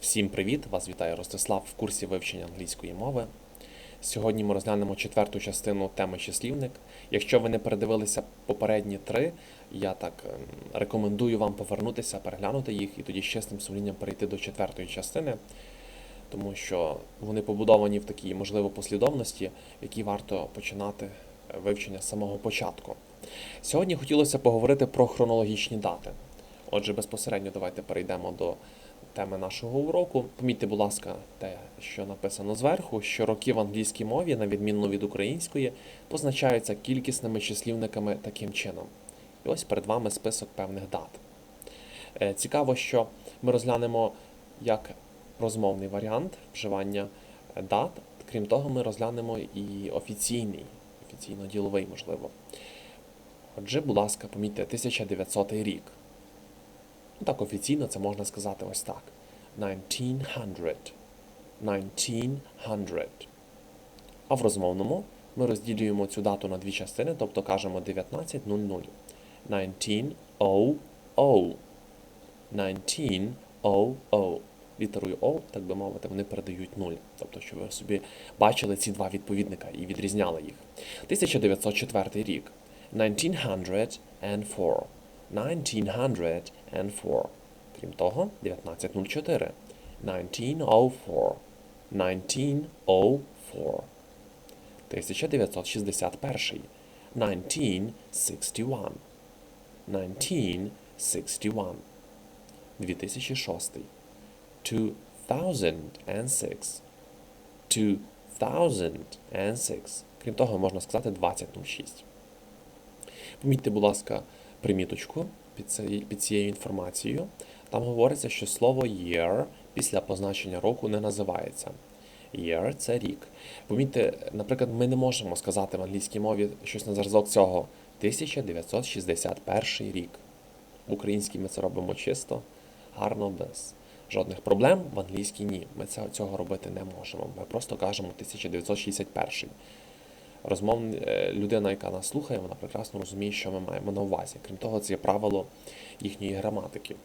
Всім привіт! Вас вітає Ростислав в курсі вивчення англійської мови. Сьогодні ми розглянемо четверту частину теми числівник. Якщо ви не передивилися попередні три, я так ем, рекомендую вам повернутися, переглянути їх і тоді з чесним сумлінням перейти до четвертої частини, тому що вони побудовані в такій, можливо, послідовності, в якій варто починати е, вивчення з самого початку. Сьогодні хотілося поговорити про хронологічні дати. Отже, безпосередньо давайте перейдемо до теми нашого уроку. Помітьте, будь ласка, те, що написано зверху, що роки в англійській мові, на відміну від української, позначаються кількісними числівниками таким чином. І ось перед вами список певних дат. Е, Цікаво, що ми розглянемо як розмовний варіант вживання дат. Крім того, ми розглянемо і офіційний, офіційно-діловий, можливо. Отже, будь ласка, помітьте 1900 рік. Ну, так офіційно це можна сказати ось так. 1900. 1900. А в розмовному ми розділюємо цю дату на дві частини, тобто кажемо 1900. 1900. 1900. Літерою O, так би мовити, вони передають 0. Тобто, щоб ви собі бачили ці два відповідника і відрізняли їх. 1904 рік. 1904. 1904. Крім того, 1904. 1904. 1904. 1961. 1961. 1961. 2006. 2006. 2006. Крім того, можна сказати 2006. Помітьте, будь ласка, приміточку під цією, інформацією. Там говориться, що слово year після позначення року не називається. Year – це рік. Помітьте, наприклад, ми не можемо сказати в англійській мові щось на зразок цього 1961 рік. В українській ми це робимо чисто, гарно, без жодних проблем. В англійській ні. Ми цього робити не можемо. Ми просто кажемо 1961 розмовна людина, яка нас слухає, вона прекрасно розуміє, що ми маємо на увазі. Крім того, це є правило їхньої граматики.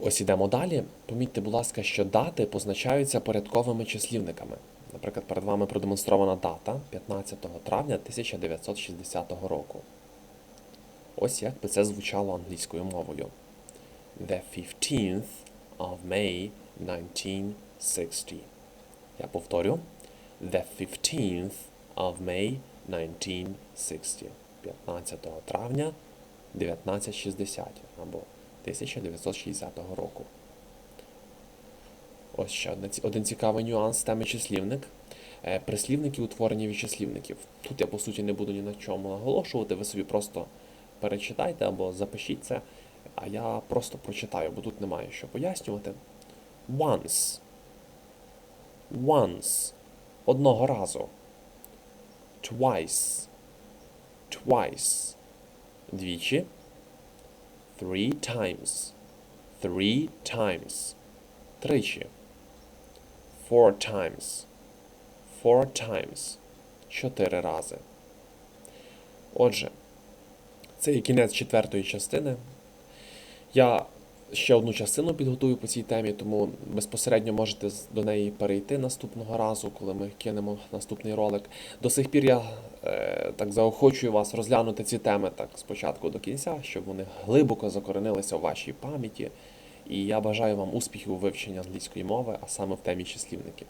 Ось ідемо далі. Помітьте, будь ласка, що дати позначаються порядковими числівниками. Наприклад, перед вами продемонстрована дата 15 травня 1960 року. Ось як би це звучало англійською мовою. The 15th of May 1960. Я повторю. The 15th of May 1960. 15 травня 1960 або 1960 року. Ось ще один цікавий нюанс теми числівник. Е, Прислівники утворені від. Тут я по суті не буду ні на чому наголошувати, ви собі просто перечитайте або запишіть це, а я просто прочитаю, бо тут немає що пояснювати. Once. Once. Одного разу. Twice. Twice. Двічі. Three times. Three times. Тричі. Four times. Four times. Чотири рази. Отже, це є кінець четвертої частини. Я ще одну частину підготую по цій темі, тому безпосередньо можете до неї перейти наступного разу, коли ми кинемо наступний ролик. До сих пір я е, так заохочую вас розглянути ці теми так спочатку до кінця, щоб вони глибоко закоренилися в вашій пам'яті. І я бажаю вам успіхів у вивченні англійської мови, а саме в темі числівників.